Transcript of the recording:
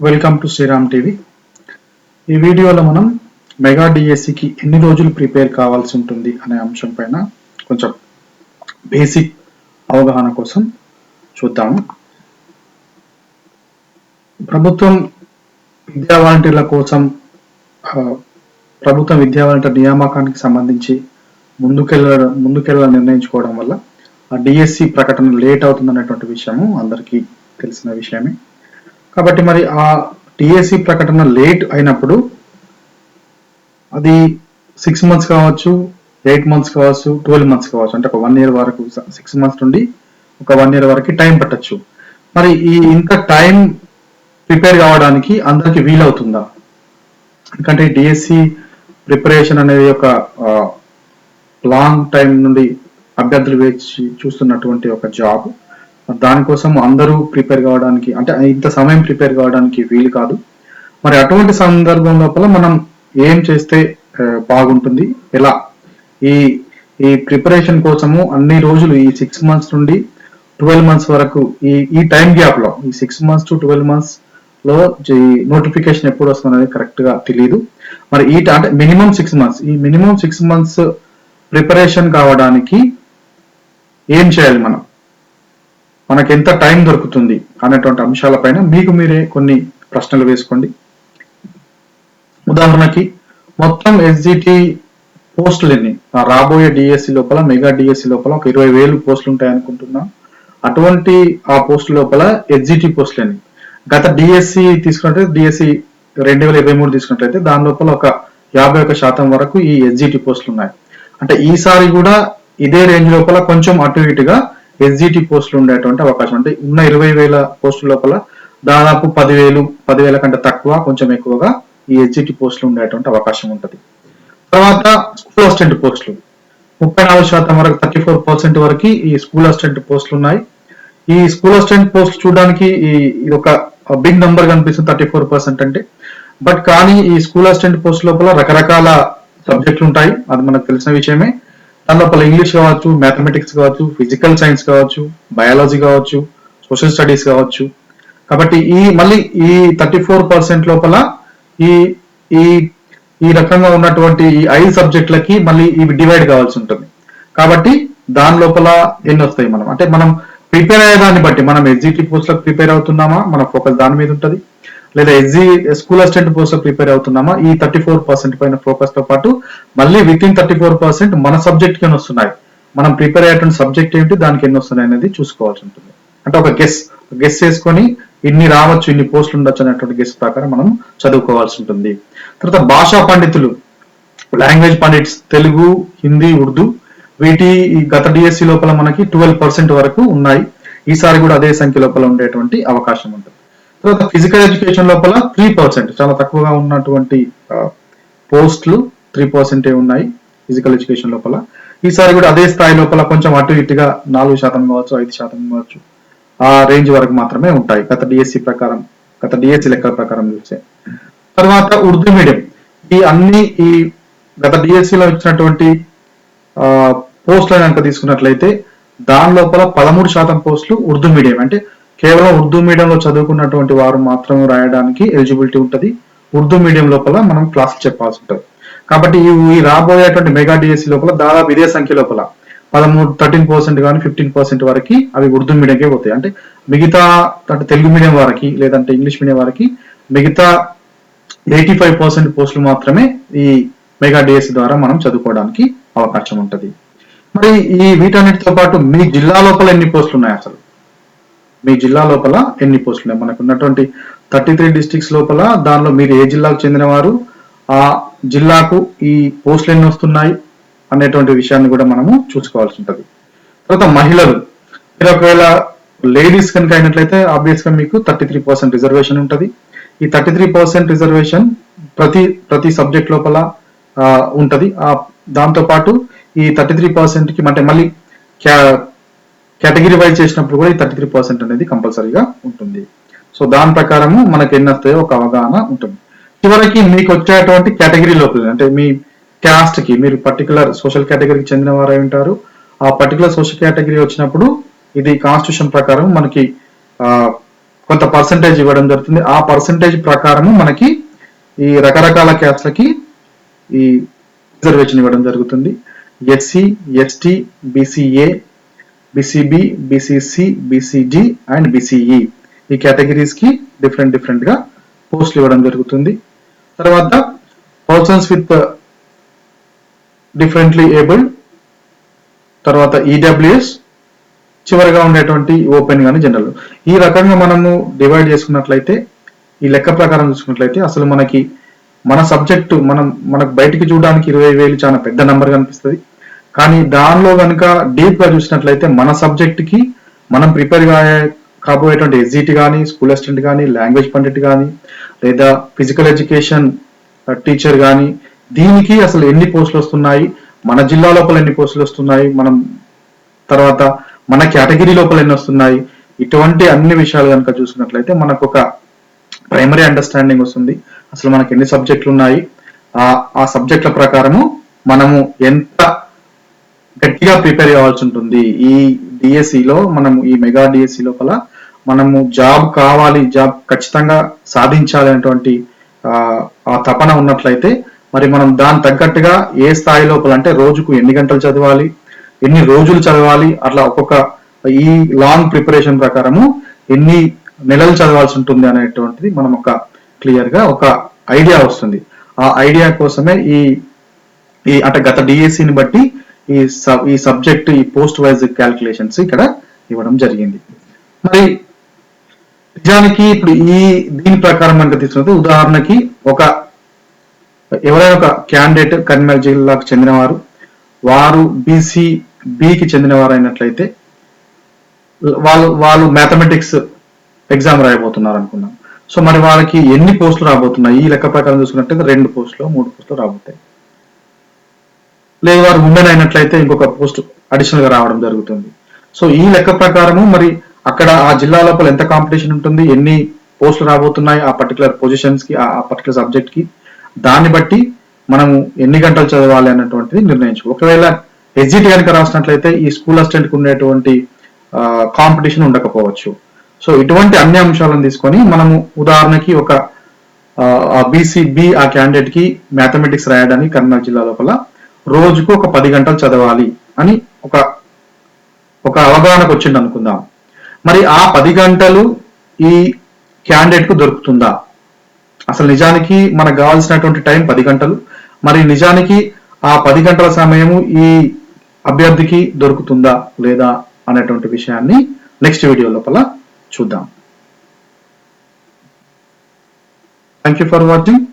Welcome to Sriram TV ఈ వీడియోలో మనం మెగా డిఎస్సికి ఎన్ని రోజులు ప్రిపేర్ కావాల్సి ఉంటుంది అనే అంశం పైన కొంచెం బేసిక్ అవగాహన కోసం చూద్దాము. ప్రభుత్వం విద్యా వాలంటీర్ల కోసం ప్రభుత్వం విద్యా వాలంటీర్ నియామకానికి సంబంధించి ముందుకెళ్ళ ముందుకెళ్ళ నిర్ణయించుకోవడం వల్ల ఆ డిఎస్సి ప్రకటన లేట్ అవుతుందనేటువంటి విషయము అందరికీ తెలిసిన విషయమే. కాబట్టి మరి ఆ టిఎస్సి ప్రకటన లేట్ అయినప్పుడు అది సిక్స్ మంత్స్ కావచ్చు ఎయిట్ మంత్స్ కావచ్చు ట్వెల్వ్ మంత్స్ కావచ్చు. అంటే ఒక వన్ ఇయర్ వరకు సిక్స్ మంత్స్ నుండి ఒక వన్ ఇయర్ వరకు టైం పట్టచ్చు. మరి ఈ ఇంత టైం ప్రిపేర్ కావడానికి అందరికి వీలవుతుందా? ఎందుకంటే డిఎస్సి ప్రిపరేషన్ అనేది ఒక లాంగ్ టైం నుండి అభ్యర్థులు వేచి చూస్తున్నటువంటి ఒక జాబ్ దానికోసం అందరూ ప్రిపేర్ కావడానికి అంటే ఇంత సమయం ప్రిపేర్ కావడానికి వీలు కాదు. మరి అటువంటి సందర్భం లోపల మనం ఏం చేస్తే బాగుంటుంది? ఎలా? ఈ ఈ ప్రిపరేషన్ కోసము అన్ని రోజులు ఈ సిక్స్ మంత్స్ నుండి ట్వెల్వ్ మంత్స్ వరకు ఈ ఈ టైం గ్యాప్లో ఈ సిక్స్ మంత్స్ టు ట్వెల్వ్ మంత్స్లో నోటిఫికేషన్ ఎప్పుడు వస్తుంది అనేది కరెక్ట్గా తెలియదు మరి ఈ అంటే మినిమం సిక్స్ మంత్స్ ఈ మినిమం సిక్స్ మంత్స్ ప్రిపరేషన్ కావడానికి ఏం చేయాలి మనం? మనకి ఎంత టైం దొరుకుతుంది అనేటువంటి అంశాలపైన మీకు మీరే కొన్ని ప్రశ్నలు వేసుకోండి. ఉదాహరణకి మొత్తం ఎస్జిటి పోస్టులు ఎన్ని రాబోయే డిఎస్సి లోపల మెగా డిఎస్సి లోపల ఒక ఇరవై వేలు పోస్టులు ఉంటాయి అనుకుంటున్నా. అటువంటి ఆ పోస్టు లోపల ఎస్జిటి పోస్టులు ఎన్ని గత డిఎస్సి తీసుకున్నట్లయితే డిఎస్సి రెండు వేల ఇరవై మూడు తీసుకున్నట్లయితే దాని లోపల ఒక యాభై ఒక శాతం వరకు ఈ ఎస్జిటి పోస్టులు ఉన్నాయి అంటే ఈసారి కూడా ఇదే రేంజ్ లోపల కొంచెం అటు ఇటుగా ఎస్జిటి పోస్టులు ఉండేటువంటి అవకాశం. అంటే ఉన్న ఇరవై వేల పోస్టుల లోపల దాదాపు పదివేలు పదివేల కంటే తక్కువ కొంచెం ఎక్కువగా ఈ ఎస్జిటి పోస్టులు ఉండేటువంటి అవకాశం ఉంటుంది. తర్వాత స్కూల్ అసిస్టెంట్ పోస్టులు. ముప్పై నాలుగు శాతం వరకు థర్టీ ఫోర్ పర్సెంట్ వరకు ఈ స్కూల్ అసిస్టెంట్ పోస్టులు ఉన్నాయి. ఈ స్కూల్ అసిస్టెంట్ పోస్ట్ చూడడానికి ఈ ఇది ఒక బిగ్ నంబర్ కనిపిస్తుంది థర్టీ ఫోర్ పర్సెంట్ అంటే. బట్ కానీ ఈ స్కూల్ అసిస్టెంట్ పోస్ట్ లోపల రకరకాల సబ్జెక్టులు ఉంటాయి. అది మనకు తెలిసిన విషయమే. దాని లోపల ఇంగ్లీష్ కావచ్చు మ్యాథమెటిక్స్ కావచ్చు ఫిజికల్ సైన్స్ కావచ్చు బయాలజీ కావచ్చు సోషల్ స్టడీస్ కావచ్చు. కాబట్టి ఈ మళ్ళీ ఈ థర్టీ ఫోర్ పర్సెంట్ లోపల ఈ ఈ ఈ రకంగా ఉన్నటువంటి ఈ ఐదు సబ్జెక్టులకి మళ్ళీ ఇవి డివైడ్ కావాల్సి ఉంటుంది. కాబట్టి దాని లోపల ఎన్ని వస్తాయి మనం? అంటే మనం ప్రిపేర్ అయ్యే దాన్ని బట్టి మనం ఎస్జిటి పోస్ట్లకు ప్రిపేర్ అవుతున్నామా? మన ఫోకస్ దాని మీద ఉంటుంది. లేదా S G school assistant post prepare అవుతున్నామా? ఈ థర్టీ ఫోర్ పర్సెంట్ పైన ఫోకస్తో పాటు మళ్ళీ with in thirty four percent మన సబ్జెక్ట్కి వస్తున్నాయి? మనం ప్రిపేర్ అయ్యేటువంటి సబ్జెక్ట్ ఏంటి దానికి ఎన్ని వస్తున్నాయి అనేది చూసుకోవాల్సి ఉంటుంది. అంటే ఒక గెస్ గెస్ చేసుకొని ఇన్ని రావచ్చు ఇన్ని పోస్టులు ఉండొచ్చు అనేటువంటి గెస్ ప్రకారం మనం చదువుకోవాల్సి ఉంటుంది. తర్వాత భాషా పండితులు లాంగ్వేజ్ పండిట్స్ తెలుగు హిందీ ఉర్దూ వీటి గత డిఎస్సి లోపల మనకి ట్వెల్వ్ పర్సెంట్ వరకు ఉన్నాయి. ఈసారి కూడా అదే సంఖ్య లోపల ఉండేటువంటి అవకాశం ఉంటుంది. తర్వాత ఫిజికల్ ఎడ్యుకేషన్ లోపల త్రీ పర్సెంట్ చాలా తక్కువగా ఉన్నటువంటి పోస్టులు త్రీ పర్సెంటే ఉన్నాయి ఫిజికల్ ఎడ్యుకేషన్ లోపల. ఈసారి కూడా అదే స్థాయి లోపల కొంచెం అటు ఇటుగా నాలుగు శాతం కావచ్చు ఐదు శాతం కావచ్చు ఆ రేంజ్ వరకు మాత్రమే ఉంటాయి. గత డిఎస్సి ప్రకారం గత డిఎస్సి లెక్కల ప్రకారం చూస్తే. తర్వాత ఉర్దూ మీడియం. ఈ అన్ని ఈ గత డిఎస్సిలో ఇచ్చినటువంటి పోస్టులను కనుక తీసుకున్నట్లయితే దాని లోపల పదమూడు శాతం పోస్టులు ఉర్దూ మీడియం. అంటే కేవలం ఉర్దూ మీడియంలో చదువుకున్నటువంటి వారు మాత్రం రాయడానికి ఎలిజిబిలిటీ ఉంటుంది. ఉర్దూ మీడియం లోపల మనం క్లాస్ చెప్పాల్సి ఉంటుంది. కాబట్టి ఈ ఈ రాబోయేటువంటి మెగా డిఎస్సి లోపల దాదాపు ఇదే సంఖ్య లోపల పదమూడు థర్టీన్ పర్సెంట్ కానీ ఫిఫ్టీన్ పర్సెంట్ వరకు అవి ఉర్దూ మీడియంకే పోతాయి. అంటే మిగతా అంటే తెలుగు మీడియం వారికి లేదంటే ఇంగ్లీష్ మీడియం వారికి మిగతా ఎయిటీ ఫైవ్ పర్సెంట్ పోస్టులు మాత్రమే ఈ మెగా డిఎస్సి ద్వారా మనం చదువుకోవడానికి అవకాశం ఉంటుంది. మరి ఈ వీటన్నిటితో పాటు మీ జిల్లా లోపల ఎన్ని పోస్టులు ఉన్నాయి అసలు? మీ జిల్లా లోపల ఎన్ని పోస్టులు ఉన్నాయి? మనకు ఉన్నటువంటి థర్టీ త్రీ డిస్టిక్స్ లోపల దానిలో మీరు ఏ జిల్లాకు చెందినవారు? ఆ జిల్లాకు ఈ పోస్టులు ఎన్ని వస్తున్నాయి? అనేటువంటి విషయాన్ని కూడా మనము చూసుకోవాల్సి ఉంటుంది. తర్వాత మహిళలు. మీరు ఒకవేళ లేడీస్ కనుక అయినట్లయితే ఆబ్వియస్గా మీకు థర్టీ త్రీ పర్సెంట్ రిజర్వేషన్ ఉంటుంది. ఈ థర్టీ త్రీ పర్సెంట్ రిజర్వేషన్ ప్రతి ప్రతి సబ్జెక్ట్ లోపల ఉంటుంది. ఆ దాంతో పాటు ఈ థర్టీ త్రీ పర్సెంట్కి అంటే మళ్ళీ కేటగిరీ వైజ్ చేసినప్పుడు కూడా ఈ థర్టీ త్రీ పర్సెంట్ అనేది కంపల్సరీగా ఉంటుంది. సో దాని ప్రకారము మనకి ఎన్ని వస్తాయో ఒక అవగాహన ఉంటుంది. చివరికి మీకు వచ్చేటువంటి కేటగిరీ లోపల అంటే మీ క్యాస్ట్కి మీరు పర్టికులర్ సోషల్ కేటగిరీకి చెందిన వారై ఉంటారు. ఆ పర్టికులర్ సోషల్ కేటగిరీ వచ్చినప్పుడు ఇది కాన్స్టిట్యూషన్ ప్రకారం మనకి కొంత పర్సంటేజ్ ఇవ్వడం జరుగుతుంది. ఆ పర్సంటేజ్ ప్రకారము మనకి ఈ రకరకాల క్యాస్ట్లకి ఈ రిజర్వేషన్ ఇవ్వడం జరుగుతుంది. S C S T B C A B C B B C C B C G and B C E ఈ కేటగిరీస్కి డిఫరెంట్ డిఫరెంట్గా పోస్టులు ఇవ్వడం జరుగుతుంది. తర్వాత పర్సన్స్ విత్ డిఫరెంట్లీ ఏబుల్డ్ తర్వాత ఈడబ్ల్యూఎస్ చివరిగా ఉండేటువంటి ఓపెన్ కానీ జనరల్ ఈ రకంగా మనము డివైడ్ చేసుకున్నట్లయితే ఈ లెక్క ప్రకారం చూసుకున్నట్లయితే అసలు మనకి మన సబ్జెక్టు మనం మనకు బయటికి చూడడానికి ఇరవై వేలు చాలా పెద్ద నెంబర్ కనిపిస్తుంది. కానీ దానిలో కనుక డీప్గా చూసినట్లయితే మన సబ్జెక్ట్కి మనం ప్రిపేర్ కాబోయేటువంటి ఎస్జిటి కానీ స్కూల్ అసిస్టెంట్ కానీ లాంగ్వేజ్ పండిట్ కానీ లేదా ఫిజికల్ ఎడ్యుకేషన్ టీచర్ కానీ దీనికి అసలు ఎన్ని పోస్టులు వస్తున్నాయి? మన జిల్లా లోపల ఎన్ని పోస్టులు వస్తున్నాయి? మనం తర్వాత మన కేటగిరీ లోపల ఎన్ని వస్తున్నాయి? ఇటువంటి అన్ని విషయాలు కనుక చూసుకున్నట్లయితే మనకు ఒక ప్రైమరీ అండర్స్టాండింగ్ వస్తుంది. అసలు మనకి ఎన్ని సబ్జెక్టులు ఉన్నాయి? ఆ ఆ సబ్జెక్టుల ప్రకారము మనము ఎంత గట్టిగా ప్రిపేర్ అవ్వాల్సి ఉంటుంది. ఈ డిఎస్సి లో ఈ మెగా డిఎస్సి లోపల మనము జాబ్ కావాలి జాబ్ ఖచ్చితంగా సాధించాలి అనేటువంటి ఆ, తపన ఉన్నట్లయితే మరి మనం దాని తగ్గట్టుగా ఏ స్థాయి లోపల అంటే రోజుకు ఎన్ని గంటలు చదవాలి ఎన్ని రోజులు చదవాలి అట్లా ఒక్కొక్క ఈ లాంగ్ ప్రిపరేషన్ ప్రకారము ఎన్ని నెలలు చదవాల్సి ఉంటుంది అనేటువంటిది మనం ఒక క్లియర్గా ఒక ఐడియా వస్తుంది. ఆ ఐడియా కోసమే ఈ ఈ అంటే గత డిఎస్సిని బట్టి ఈ సబ్ ఈ సబ్జెక్ట్ ఈ పోస్ట్ వైజ్ క్యాల్కులేషన్స్ ఇక్కడ ఇవ్వడం జరిగింది. మరి నిజానికి ఇప్పుడు ఈ దీని ప్రకారం మనకు తీసుకుంటే ఉదాహరణకి ఒక ఎవరైనా ఒక క్యాండిడేట్ కరీంనగర్ జిల్లాకు చెందినవారు వారు బీసీ బికి చెందినవారు అయినట్లయితే వాళ్ళు వాళ్ళు మ్యాథమెటిక్స్ ఎగ్జామ్ రాయబోతున్నారు అనుకున్నాం సో మరి వాళ్ళకి ఎన్ని పోస్టులు రాబోతున్నాయి? ఈ లెక్క ప్రకారం చూసుకున్నట్లయితే రెండు పోస్టులు మూడు పోస్టులు రాబోతాయి. లేదు వారు ఉమెన్ అయినట్లయితే ఇంకొక పోస్ట్ అడిషనల్గా రావడం జరుగుతుంది. సో ఈ లెక్క ప్రకారము మరి అక్కడ ఆ జిల్లా లోపల ఎంత కాంపిటీషన్ ఉంటుంది ఎన్ని పోస్టులు రాబోతున్నాయి ఆ పర్టికులర్ పొజిషన్స్కి ఆ పర్టికులర్ సబ్జెక్ట్కి దాన్ని బట్టి మనము ఎన్ని గంటలు చదవాలి అన్నటువంటిది నిర్ణయించు. ఒకవేళ ఎగ్జిట్ కనుక రాసినట్లయితే ఈ స్కూల్ అసిస్టెంట్కు ఉండేటువంటి కాంపిటీషన్ ఉండకపోవచ్చు. సో ఇటువంటి అన్ని అంశాలను తీసుకొని మనము ఉదాహరణకి ఒక బీసీ బి ఆ క్యాండిడేట్కి మ్యాథమెటిక్స్ రాయడానికి కర్నూలు జిల్లా లోపల రోజుకు ఒక పది గంటలు చదవాలి అని ఒక ఒక అవగాహనకు వచ్చింది అనుకుందాం. మరి ఆ పది గంటలు ఈ క్యాండిడేట్కు దొరుకుతుందా? అసలు నిజానికి మనకు కావాల్సినటువంటి టైం పది గంటలు. మరి నిజానికి ఆ పది గంటల సమయము ఈ అభ్యర్థికి దొరుకుతుందా లేదా అనేటువంటి విషయాన్ని నెక్స్ట్ వీడియో లోపల చూద్దాం. Thank you for watching